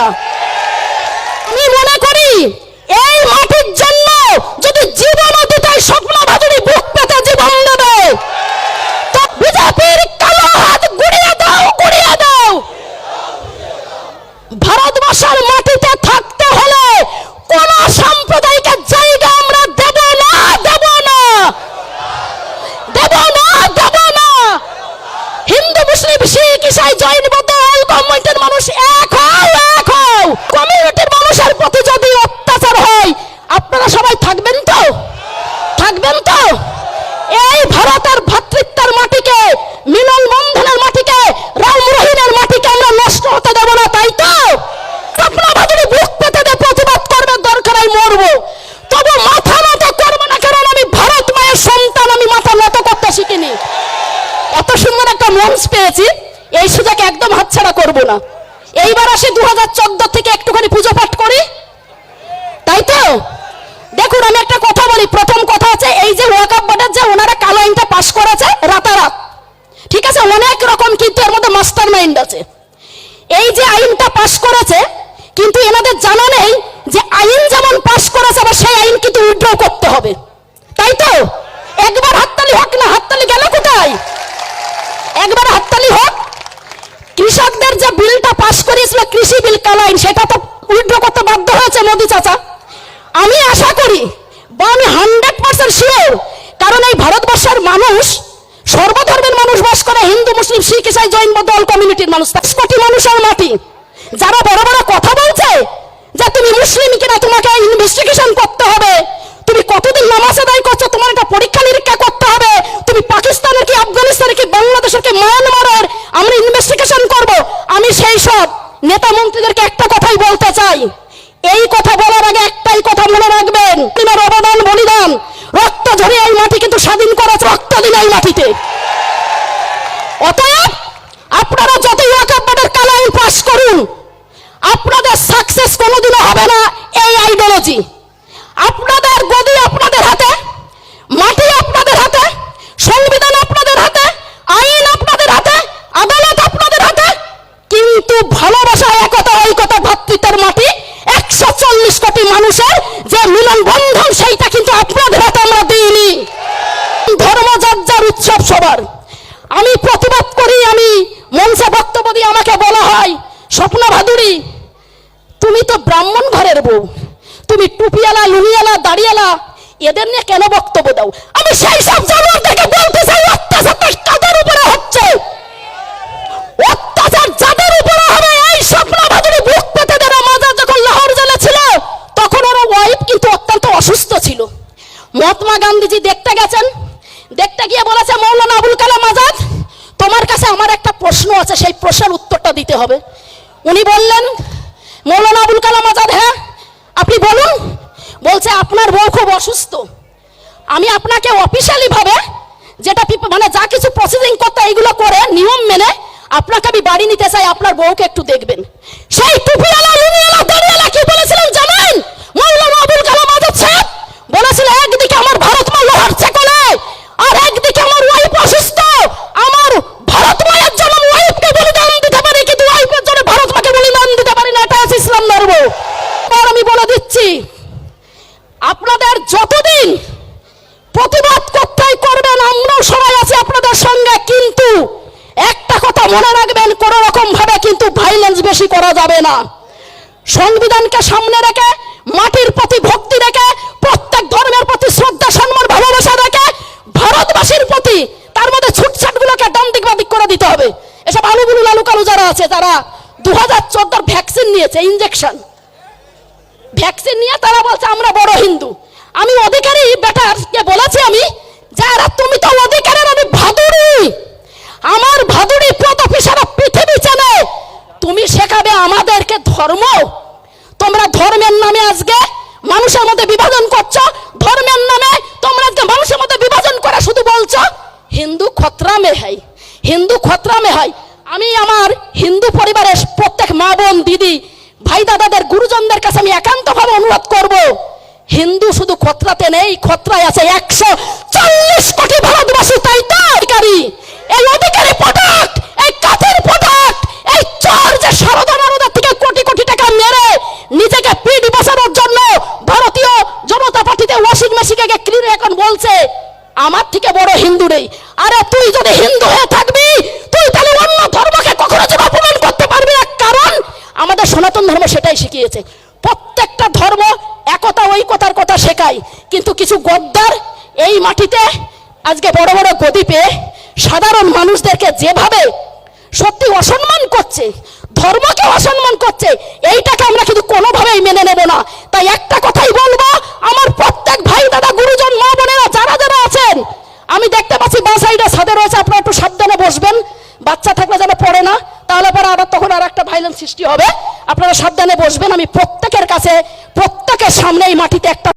কথা আমি মনে করি এই মাটির জন্য যদি জীবন অতীতায় স্বপ্ন এত সুন্দর একটা মঞ্চ পেয়েছি, এই সুযোগ একদম হাতছাড়া করব না। এইবার আসে দু হাজার চোদ্দ থেকে একটুখানি পুজো পাঠ করি। তাই তো? দেখুন, আমি একটা কথা বলি প্রথম কথা আছে এই যে ওয়াকাপ বোর্ডের যে ওনারা কালো আইনটা পাশ করেছে রাতারাত ঠিক আছে অনেক রকম কিন্তু এর মধ্যে মাস্টার মাইন্ড আছে এই যে আইনটা পাশ করেছে কিন্তু এনাদের জানা নেই যে আইন যেমন পাশ করেছে আবার সেই আইন কিন্তু উইথড্র করতে হবে তাই তো একবার হাততালি হোক না হাততালি গেল কোথায় একবার হাততালি হোক কৃষকদের যে বিলটা পাশ করিয়েছিল কৃষি বিল কালাইন, সেটা তো উইথড্র করতে বাধ্য হয়েছে মোদি চাচা। আমি আশা করি, বা আমি হান্ড্রেড পার্সেন্ট শিওর কারণ এই ভারতবর্ষের মানুষ, সর্বধর্মের মানুষ বাস করে হিন্দু, মুসলিম, শিখ, ইসাই, জৈন, বৌদ্ধ, অল কমিউনিটির মানুষ। তেইশ কোটি মানুষের মাটি। যারা বড় বড় কথা বলছে যে তুমি মুসলিম কিনা, তোমাকে ইনভেস্টিগেশন করতে হবে। তুমি কতদিন নামাজ আদায় করছ তোমার একটা পরীক্ষা নিরীক্ষা করতে হবে তুমি পাকিস্তানের কি আফগানিস্তানের কি বাংলাদেশের কি মায়ানমারের আমরা ইনভেস্টিগেশন করব আমি সেই সব নেতা মন্ত্রীদেরকে একটা কথাই বলতে চাই এই কথা বলার আগে একটাই কথা মনে রাখবেন অবদান বলিদান। রক্ত ঝরে এই মাটি কিন্তু স্বাধীন করেছে, রক্ত দিন এই মাটিতে। অতএব আপনারা যতই ওয়াকাবাদের কালো আইন পাস করুন, আপনাদের সাকসেস কোনোদিনও হবে না এই আইডিওলজি আপনাদের গদি আপনাদের হাতে মাটি আপনাদের হাতে সংবিধান আপনাদের হাতে আইন আপনাদের হাতে আদালত আপনাদের হাতে কিন্তু ভালোবাসা একতা ঐকতা ভ্রাতৃত্বের মাটি একশো চল্লিশ কোটি মানুষের যে মিলন বন্ধন সেইটা কিন্তু আপনাদের হাতে আমরা দিইনি ধর্ম যার সবার। আমি প্রতিবাদ করি, আমি মঞ্চে বক্তব্য দিয়ে আমাকে বলা হয়, স্বপ্ন ভাদুরী, তুমি তো ব্রাহ্মণ ঘরের বউ, তুমি টুপিওয়ালা লুঙ্গিওয়ালা দাড়িওয়ালা, এদের নিয়ে কেন বক্তব্য দাও? আমি সেই সব জানোয়ারদেরকে বলতে চাই, অত্যাচার কাদের উপরে হচ্ছে। অত্যাচার যাদের উপরে হবে এই স্বপ্ন ভাদুরী বুক পেতে দেবে মাজার যখন লাহোর জেলে ছিল তখন ওর ওয়াইফ কিন্তু অত্যন্ত অসুস্থ ছিল মহাত্মা গান্ধীজি দেখতে গেছেন দেখতে গিয়ে বলেছে মৌলানা আবুল কালাম আজাদ তোমার কাছে আমার একটা প্রশ্ন আছে, সেই প্রশ্নের উত্তরটা দিতে হবে। উনি বললেন, মৌলানা আবুল কালাম আজাদ হ্যাঁ আপনি বলুন। বলছে, আপনার বউ খুব অসুস্থ। আমি আপনাকে অফিসিয়ালি ভাবে যেটা মানে যা কিছু প্রসেসিং করতে এইগুলো করে, নিয়ম মেনে আপনাকে আমি বাড়ি নিতে চাই, আপনার বউকে একটু দেখবেন। সেই টুপিওয়ালা লুঙ্গিওয়ালা দাড়িওয়ালা কি বলেছিলেন জানেন মৌলানা আবুল কালাম আজাদ সাহেব বলেছিল একদিকে আমার ভারত মা লোহার চেকলে আর একদিকে আমার ওয়াইফ অসুস্থ আমার ভারত মায়ের জন্য আমি ওয়াইফকে বলিদান দিতে পারি কিন্তু ওয়াইফের জন্য ভারত মাকে বলিদান দিতে পারি না এটা হচ্ছে ইসলাম ধর্ম আর আমি বলে দিচ্ছি। আপনাদের যতদিন প্রতিবাদ করতেই করবেন, আমরাও সবাই আছি আপনাদের সঙ্গে, কিন্তু একটা কথা মনে রাখবেন কোন রকম ভাবে কিন্তু ভাইলেন্স বেশি করা যাবে না। সংবিধানকে সামনে রেখে, মাটির প্রতি ভক্তি রেখে, প্রত্যেক ধর্মের প্রতি শ্রদ্ধা, সম্মান, ভালোবাসা রেখে, ভারতবাসীর প্রতি তার মধ্যে ছুটছাট গুলোকে ডান দিক বাদিক করে দিতে হবে। এসব আলুগুলু লালু কালু যারা আছে, তারা দু হাজার ভ্যাকসিন নিয়েছে ইঞ্জেকশন ভ্যাকসিন নিয়ে তারা বলছে, আমরা বড় হিন্দু। আমি অধিকারী বেটারকে বলেছি আমি, যারা, তুমি তো অধিকারের আমি ভাদুড়ি। আমার ভাদুড়ি প্রতাপী সারা পৃথিবী চেনে। তুমি শেখাবে আমাদেরকে ধর্ম। তোমরা ধর্মের নামে আজকে মানুষের মধ্যে বিভাজন করছ। ধর্মের নামে তোমরা আজকে মানুষের মধ্যে বিভাজন করে শুধু বলছো, হিন্দু খতরা মে হয় হিন্দু খতরা মে হয় আমি আমার হিন্দু পরিবারের প্রত্যেক মা বোন, দিদি ভাই দাদাদের গুরুজনদের কাছে আমি একান্ত একান্তভাবে অনুরোধ করব, হিন্দু শুধু খতরাতে নেই, খতরায় আছে একশো চল্লিশ কোটি ভারতবাসী তাই তো অধিকারী এই অধিকারী প্রোডাক্ট এই কাঠের প্রোডাক্ট এই চর যে সারদা মারদার থেকে কোটি কোটি টাকা মেরে নিজেকে পিঠ শিখিয়েছে। প্রত্যেকটা ধর্ম একতা, ঐকতার কথা শেখায়। কিন্তু কিছু গদ্দার এই মাটিতে আজকে বড় বড় গদি পেয়ে সাধারণ মানুষদেরকে যেভাবে সত্যি অসম্মান করছে, ধর্মকে অসম্মান করছে, এইটাকে আমরা কিন্তু কোনোভাবেই মেনে নেব না। তাই একটা কথাই বলব, আমার প্রত্যেক ভাই, দাদা, গুরুজন, মা, বোনেরা যারা যারা আছেন, আমি দেখতে পাচ্ছি বা সাইডে সাথে রয়েছে, আপনারা একটু সাবধানে বসবেন। বাচ্চা থাকলে যেন পড়ে না। তাহলে পরে আবার তখন আর একটা ভাইলেন্স সৃষ্টি হবে। আপনারা সাবধানে বসবেন, আমি প্রত্যেকের কাছে, প্রত্যেকের সামনে এই মাটিতে একটা